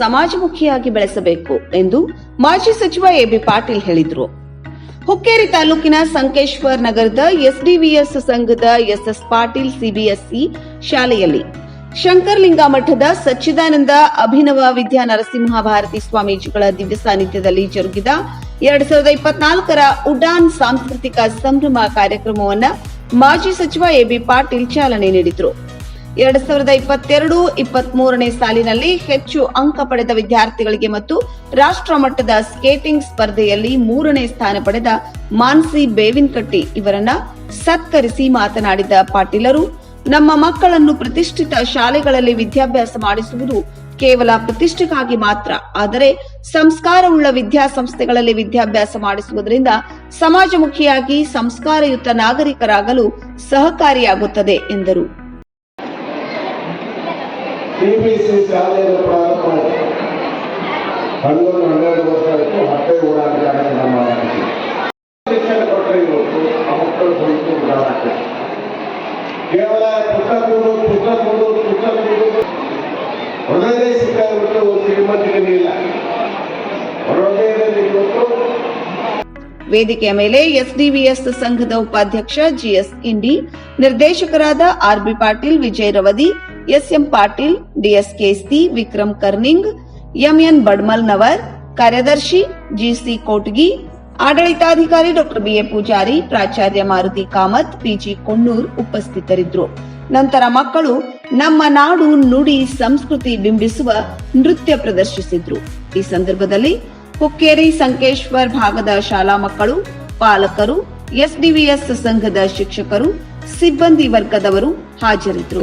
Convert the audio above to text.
ಸಮಾಜಮುಖಿಯಾಗಿ ಬೆಳೆಸಬೇಕು ಎಂದು ಮಾಜಿ ಸಚಿವ ಎಬಿ ಪಾಟೀಲ್ ಹೇಳಿದರು. ಹುಕ್ಕೇರಿ ತಾಲೂಕಿನ ಸಂಕೇಶ್ವರ್ ನಗರದ ಎಸ್ಡಿವಿಎಸ್ ಸಂಘದ ಎಸ್ಎಸ್ ಪಾಟೀಲ್ ಸಿಬಿಎಸ್ಇ ಶಾಲೆಯಲ್ಲಿ ಶಂಕರಲಿಂಗ ಮಠದ ಸಚ್ಚಿದಾನಂದ ಅಭಿನವ ವಿದ್ಯಾ ನರಸಿಂಹ ಭಾರತಿ ಸ್ವಾಮೀಜಿಗಳ ದಿವ್ಯ ಸಾನ್ನಿಧ್ಯದಲ್ಲಿ ಜರುಗಿದ ಎರಡ್ ಸಾವಿರದ ಇಪ್ಪತ್ನಾಲ್ಕರ ಉಡಾನ್ ಸಾಂಸ್ಕೃತಿಕ ಸಂಭ್ರಮ ಕಾರ್ಯಕ್ರಮವನ್ನ ಮಾಜಿ ಸಚಿವ ಎಬಿ ಪಾಟೀಲ್ ಚಾಲನೆ ನೀಡಿದರು. ಎರಡ್ ಸಾವಿರದ ಇಪ್ಪತ್ತೆರಡು ಇಪ್ಪತ್ತ್ ಮೂರನೇ ಸಾಲಿನಲ್ಲಿ ಹೆಚ್ಚು ಅಂಕ ಪಡೆದ ವಿದ್ಯಾರ್ಥಿಗಳಿಗೆ ಮತ್ತು ರಾಷ್ಟ್ರ ಮಟ್ಟದ ಸ್ಕೇಟಿಂಗ್ ಸ್ಪರ್ಧೆಯಲ್ಲಿ ಮೂರನೇ ಸ್ಥಾನ ಪಡೆದ ಮಾನ್ಸಿ ಬೇವಿನಕಟ್ಟಿ ಇವರನ್ನ ಸತ್ಕರಿಸಿ ಮಾತನಾಡಿದ ಪಾಟೀಲರು, ನಮ್ಮ ಮಕ್ಕಳನ್ನು ಪ್ರತಿಷ್ಠಿತ ಶಾಲೆಗಳಲ್ಲಿ ವಿದ್ಯಾಭ್ಯಾಸ ಮಾಡಿಸುವುದು ಕೇವಲ ಪ್ರತಿಷ್ಠೆಗಾಗಿ ಮಾತ್ರ, ಆದರೆ ಸಂಸ್ಕಾರವುಳ್ಳ ವಿದ್ಯಾಸಂಸ್ಥೆಗಳಲ್ಲಿ ವಿದ್ಯಾಭ್ಯಾಸ ಮಾಡಿಸುವುದರಿಂದ ಸಮಾಜಮುಖಿಯಾಗಿ ಸಂಸ್ಕಾರಯುತ ನಾಗರಿಕರಾಗಲು ಸಹಕಾರಿಯಾಗುತ್ತದೆ ಎಂದರು. ಟಿಪಿಸಿ ಶಾಲೆಯನ್ನು ಪ್ರಾರಂಭ ಮಾಡಿ. ಹನ್ನೊಂದು, ಹನ್ನೆರಡು ವರ್ಷ ಆಯಿತು, ಹತ್ತೆ ಓಡಾಟ ಕಾರ್ಯಕ್ರಮ ಶಿಕ್ಷಣ ಕೊಟ್ಟರೆ ಇವತ್ತು ಆ ಮಕ್ಕಳು ಉದಾಹರಣೆ ಕೇವಲ ಪುಸ್ತಕ ಪುಸ್ತಕ ಪುಸ್ತಕ ಕೊಡು ಹೊರಗಡೆ ಸಿಕ್ಕಾಗ್ಬಿಟ್ಟು ಶ್ರೀಮಂತಿಗೆ ಇಲ್ಲ. ವೇದಿಕೆಯ ಮೇಲೆ ಎಸ್ಡಿವಿಎಸ್ ಸಂಘದ ಉಪಾಧ್ಯಕ್ಷ ಜಿಎಸ್ ಇಂಡಿ ನಿರ್ದೇಶಕರಾದ R B Patil, Vijay Ravadi S M Patil D S Kesti Vikram Karning, M N Badmalnavar, ಕಾರ್ಯದರ್ಶಿ ಜಿಸಿ ಕೋಟ್ಗಿ, ಆಡಳಿತಾಧಿಕಾರಿ ಡಾಕ್ಟರ್ ಬಿಎ ಪೂಜಾರಿ, ಪ್ರಾಚಾರ್ಯ ಮಾರುತಿ ಕಾಮತ್, ಪಿಜಿ ಕೊಣ್ಣೂರ್ ಉಪಸ್ಥಿತರಿದ್ದರು. ನಂತರ ಮಕ್ಕಳು ನಮ್ಮ ನಾಡು ನುಡಿ ಸಂಸ್ಕೃತಿ ಬಿಂಬಿಸುವ ನೃತ್ಯ ಪ್ರದರ್ಶಿಸಿದ್ರು. ಈ ಸಂದರ್ಭದಲ್ಲಿ ಹುಕ್ಕೇರಿ ಸಂಕೇಶ್ವರ್ ಭಾಗದ ಶಾಲಾ ಮಕ್ಕಳು, ಪಾಲಕರು, ಎಸ್ಡಿವಿಎಸ್ ಸಂಘದ ಶಿಕ್ಷಕರು, ಸಿಬ್ಬಂದಿ ವರ್ಗದವರು ಹಾಜರಿದ್ದರು